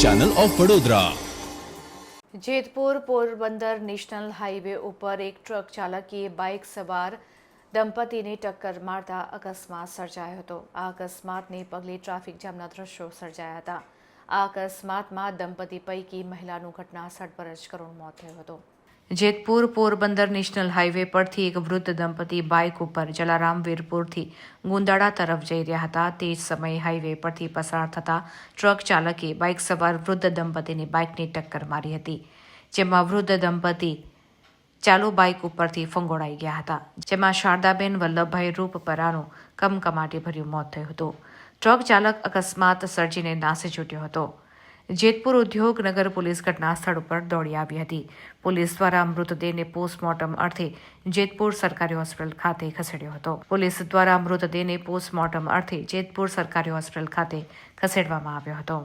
Channel of Vadodara Jetpur Porbandar national highway ઉપર એક truck ચાલકે બાઇક સવાર દંપતીને ટક્કર મારતા અકસ્માત સર્જાયો હતો. આ અકસ્માતને પગલે ટ્રાફિક જામના દ્રશ્યો સર્જાયા હતા. આ અકસ્માતમાં દંપતી પૈકી મહિલાનું ઘટના સ્થળ પર જ કરુણ મોત થયું હતું. જેતપુર પોરબંદર નેશનલ હાઈવે પરથી એક વૃદ્ધ દંપતી બાઇક ઉપર જલારામ વીરપુરથી ગુંદાળા તરફ જઈ રહ્યા હતા. તે જ સમયે હાઈવે પરથી પસાર થતા ટ્રક ચાલકે બાઇક સવાર વૃદ્ધ દંપતીની બાઇકની ટક્કર મારી હતી, જેમાં વૃદ્ધ દંપતી ચાલુ બાઇક ઉપરથી ફંગોળાઈ ગયા હતા, જેમાં શારદાબેન વલ્લભભાઈ રૂપપરાનું કમકમાટી ભર્યું મોત થયું હતું. ટ્રક ચાલક અકસ્માત સર્જીને નાસી છૂટ્યો હતો. જેતપુર ઉદ્યોગનગર પોલીસ ઘટના સ્થળ ઉપર દોડી આવી હતી. પોલીસ દ્વારા મૃતદેહને પોસ્ટમોર્ટમ અર્થે જેતપુર સરકારી હોસ્પિટલ ખાતે ખસેડ્યો હતો. પોલીસ દ્વારા મૃતદેહને પોસ્ટમોર્ટમ અર્થે જેતપુર સરકારી હોસ્પિટલ ખાતે ખસેડવામાં આવ્યો હતો.